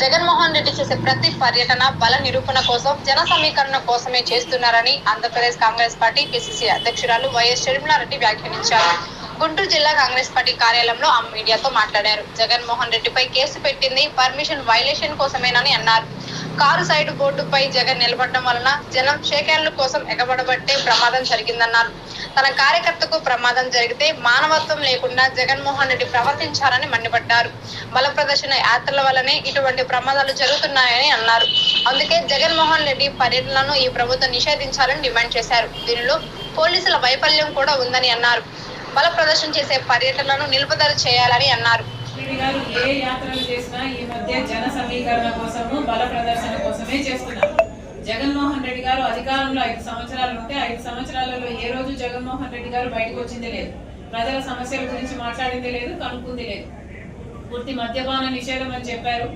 జగన్మోహన్ రెడ్డి చేసే ప్రతి పర్యటన బల నిరూపణ కోసం జన సమీకరణ కోసమే చేస్తున్నారని ఆంధ్రప్రదేశ్ కాంగ్రెస్ పార్టీ పిసిసి అధ్యక్షురాలు వైఎస్ షర్మిలారెడ్డి వ్యాఖ్యానించారు. గుంటూరు జిల్లా కాంగ్రెస్ పార్టీ కార్యాలయంలో ఆమె మీడియాతో మాట్లాడారు. జగన్మోహన్ రెడ్డిపై కేసు పెట్టింది పర్మిషన్ వైలేషన్ కోసమేనని అన్నారు. కారు సైడ్ బోర్డుపై జగన్ నిలబడడం వలన జనం షేకాన్ల కోసం ఎగబడబట్టే ప్రమాదం జరిగిందన్నారు. తన కార్యకర్తకు ప్రమాదం జరిగితే మానవత్వం లేకుండా జగన్మోహన్ రెడ్డి ప్రవర్తించారని మండిపడ్డారు. బల ప్రదర్శన యాత్రల వల్లనే ఇటువంటి ప్రమాదాలు జరుగుతున్నాయని అన్నారు. అందుకే జగన్మోహన్ రెడ్డి పర్యటనలను ఈ ప్రభుత్వం నిషేధించాలని డిమాండ్ చేశారు. దీనిలో పోలీసుల వైఫల్యం కూడా ఉందని అన్నారు. బల ప్రదర్శన చేసే పర్యటనలను నిలుపుదల చేయాలని అన్నారు. గారు ఏ యాత్రలు చేసినా ఈ మధ్య జన సమీకరణ కోసము బల ప్రదర్శన కోసమే చేస్తున్నారు. జగన్మోహన్ రెడ్డి గారు అధికారంలో ఐదు సంవత్సరాలు ఉంటే ఐదు సంవత్సరాలలో ఏ రోజు జగన్మోహన్ రెడ్డి గారు బయటకు వచ్చింది లేదు. ప్రజల సమస్యల గురించి మాట్లాడింది లేదు కనుక్కుంది లేదు. పూర్తి మద్యపాన నిషేధం అని చెప్పారు.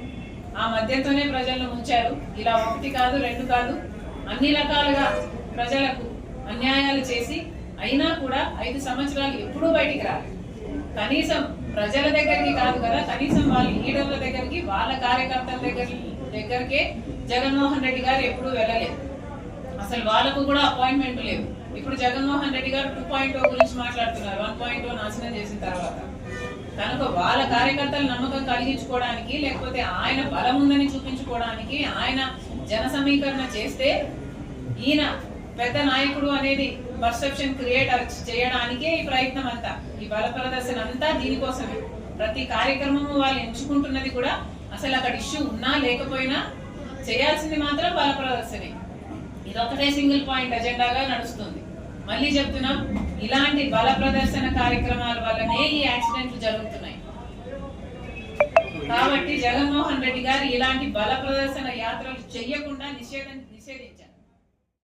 ఆ మద్యంతోనే ప్రజలను ముంచారు. ఇలా ఒకటి కాదు రెండు కాదు అన్ని రకాలుగా ప్రజలకు అన్యాయాలు చేసి అయినా కూడా ఐదు సంవత్సరాలు ఎప్పుడూ బయటికి రాలేదు. కనీసం ప్రజల దగ్గరికి కాదు కదా కనీసం వాళ్ళ లీడర్ల దగ్గరికి వాళ్ళ కార్యకర్తల దగ్గర దగ్గరికే జగన్మోహన్ రెడ్డి గారు ఎప్పుడూ వెళ్ళలేదు. అసలు వాళ్ళకు కూడా అపాయింట్మెంట్ లేవు. ఇప్పుడు జగన్మోహన్ రెడ్డి గారు టూ పాయింట్ ఓ గురించి మాట్లాడుతున్నారు వన్ పాయింట్ oh నాశనం చేసిన తర్వాత. కనుక వాళ్ళ కార్యకర్తల నమ్మకం కలిగించుకోవడానికి లేకపోతే ఆయన బలం ఉందని చూపించుకోవడానికి ఆయన జన సమీకరణ చేస్తే ఈయన పెద్ద నాయకుడు అనేది పర్సెప్షన్ క్రియేట్ చేయడానికే ఈ ప్రయత్నం అంతా. ఈ బల ప్రదర్శన అంతా దీనికోసమే. ప్రతి కార్యక్రమము వాళ్ళు ఎంచుకుంటున్నది కూడా అసలు అక్కడ ఇష్యూ ఉన్నా లేకపోయినా చేయాల్సింది మాత్రం బల ప్రదర్శనే. ఇదొకటే సింగిల్ పాయింట్ అజెండాగా నడుస్తుంది. మళ్ళీ చెప్తున్నాం ఇలాంటి బల ప్రదర్శన కార్యక్రమాల వల్లనే ఈ యాక్సిడెంట్లు జరుగుతున్నాయి. కాబట్టి జగన్మోహన్ రెడ్డి గారు ఇలాంటి బల ప్రదర్శన యాత్రలు చెయ్యకుండా నిషేధం నిషేధించారు.